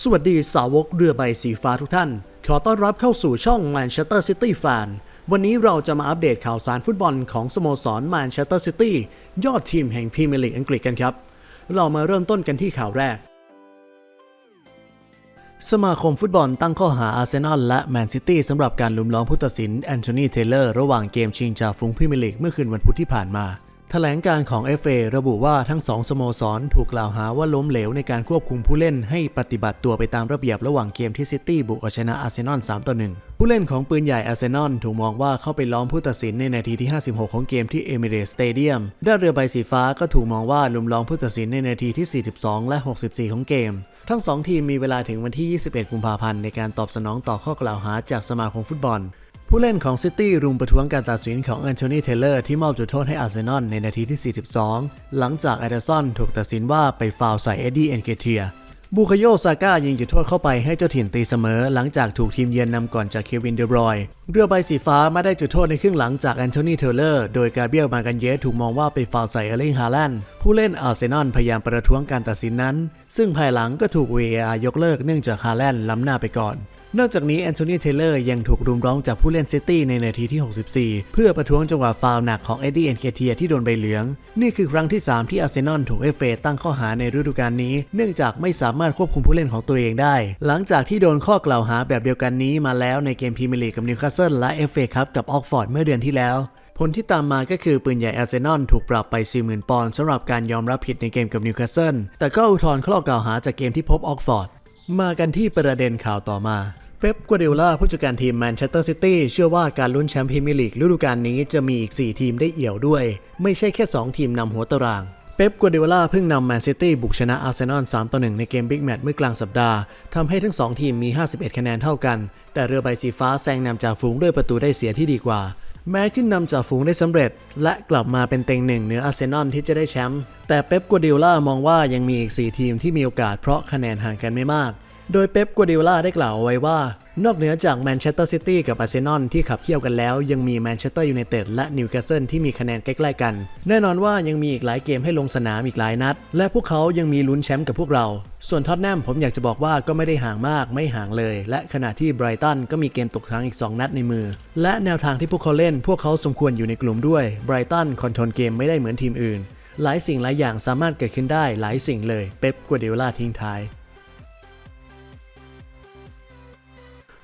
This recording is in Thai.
สวัสดีสาวกเรือใบสีฟ้าทุกท่าน ขอต้อนรับเข้าสู่ช่อง Manchester City Fan วันนี้เราจะมาอัปเดตข่าวสารฟุตบอลของสโมสร Manchester City ยอดทีมแห่งพรีเมียร์ลีกอังกฤษกันครับ เรามาเริ่มต้นกันที่ข่าวแรก สมาคมฟุตบอลตั้งข้อหาอาร์เซนอลและแมนซิตี้สำหรับการลุมล้อมผู้ตัดสินแอนโทนีเทเลอร์ระหว่างเกมชิงจ่าฝูงพรีเมียร์ลีกเมื่อคืนวันพุธที่ผ่านมา ถลงการของ FA ระบุว่าทั้งสองสโมสรถูกกล่าวหาว่าล้มเหลวในการควบคุมผู้เล่นให้ปฏิบัติตัวไปตามระเบียบระหว่างเกมที่ซิตี้บุกเอาชนะอาร์เซนอล 3 ต่อ 1 ผู้เล่นของปืนใหญ่อาร์เซนอลถูกมองว่าเข้าไปล้อมผู้ตัดสินในนาทีที่ 56 ของเกมที่เอมิเรสสเตเดียมด้านเรือใบสีฟ้าก็ถูกมองว่าลุมล้อมผู้ตัดสินในนาทีที่ 42 และ 64 ของเกม ทั้งสองทีมมีเวลาถึงวันที่ 21 กุมภาพันธ์ในการตอบสนองต่อข้อกล่าวหาจากสมาคมฟุตบอล ผู้เล่นของซิตี้รุมประท้วงการตัดสินของแอนโทนีเทเลอร์ที่มอบจุดโทษให้อาร์เซนอลในนาทีที่ 42 หลังจากแอดเดอร์สันถูกตัดสินว่าไปฟาวล์ใส่เอ็ดดี้เอนเกเทียบูคาโยซาก้ายิงจุดโทษเข้าไปให้เจ้าถิ่นตีเสมอ หลังจากถูกทีมเยือนนำก่อนจากเควินเดบรอย เรือใบสีฟ้าไม่ได้จุดโทษในครึ่งหลังจากแอนโทนีเทเลอร์โดยกาเบียลมากันเยสถูกมองว่าไปฟาวล์ใส่เอลิงฮาแลนด์ผู้เล่นอาร์เซนอลพยายามประท้วงการตัดสินนั้น ซึ่งภายหลังก็ถูก VAR ยกเลิกเนื่องจากฮาแลนด์ล้ำหน้าไปก่อน นอกจากนี้แอนโทนีเทเลอร์ยังถูกรุมร้องจากผู้เล่นซิตี้ในนาทีที่ 64 เพื่อประท้วงจังหวะฟาวล์หนักของเอ็ดดี้เอนเคเทียที่โดนใบเหลือง นี่คือครั้งที่ 3 ที่อาร์เซนอลถูกเอฟเอตั้งข้อหาในฤดูกาลนี้ เนื่องจากไม่สามารถควบคุมผู้เล่นของตัวเองได้ หลังจากที่โดนข้อกล่าวหาแบบเดียวกันนี้มาแล้วในเกมพรีเมียร์ลีกกับนิวคาสเซิลและเอฟเอคัพกับออกฟอร์ดเมื่อเดือนที่แล้วผลที่ตามมาก็คือปืนใหญ่อาร์เซนอลถูกปรับไป 40,000 ปอนด์สำหรับการยอมรับผิดในเกมกับนิวคาสเซิลแต่ก็อุทธรณ์ข้อกล่าวหาจากเกมที่พบออกฟอร์ดมากันที่ประเด็นข่าวต่อมา เป๊ปกัวเดโอลาผู้จัดการทีมแมนเชสเตอร์ซิตี้เชื่อว่าการลุ้นแชมป์พรีเมียร์ลีกฤดูกาลนี้จะมีอีก 4 ทีมได้เอี่ยวด้วย ไม่ใช่แค่ 2 ทีมนำหัวตาราง เป๊ปกัวเดโอลาเพิ่งนำแมนซิตี้บุกชนะอาร์เซนอล 3 ต่อ 1 ในเกมบิ๊กแมตช์เมื่อกลางสัปดาห์ทำให้ทั้ง 2 ทีมมี 51 คะแนนเท่ากัน แต่เรือใบสีฟ้าแซงนำจากฝูงด้วยประตูได้เสียที่ดีกว่า แม้ขึ้นนำจากฝูงได้สำเร็จ และกลับมาเป็นเต็งหนึ่งเหนืออาร์เซนอลที่จะได้แชมป์แต่เป๊ปกัวเดโอลามองว่ายังมีอีก 4 ทีมที่มีโอกาสเพราะคะแนนห่างกันไม่มาก โดยเป๊ปกัวเดโอลาได้กล่าวเอาไว้ว่า นอกเหนือจากแมนเชสเตอร์ซิตี้กับอาร์เซนอลที่ขับเคี่ยวกันแล้ว ยังมีแมนเชสเตอร์ยูไนเต็ดและนิวคาสเซิลที่มีคะแนนใกล้ๆกัน แน่นอนว่ายังมีอีกหลายเกมให้ลงสนามอีกหลายนัด และพวกเขายังมีลุ้นแชมป์กับพวกเรา ส่วนท็อตแนมผมอยากจะบอกว่าก็ไม่ได้ห่างมากไม่ห่างเลย และขณะที่ไบรตันก็มีเกมตกค้างอีก 2 นัดในมือ และแนวทางที่พวกเขาเล่น พวกเขาสมควรอยู่ในกลุ่มด้วยไบรตันคอนโทรลเกมไม่ได้เหมือนทีมอื่น หลายสิ่งหลายอย่างสามารถเกิดขึ้นได้หลายสิ่งเลยเป๊ปกัวเดโอลาทิ้งท้าย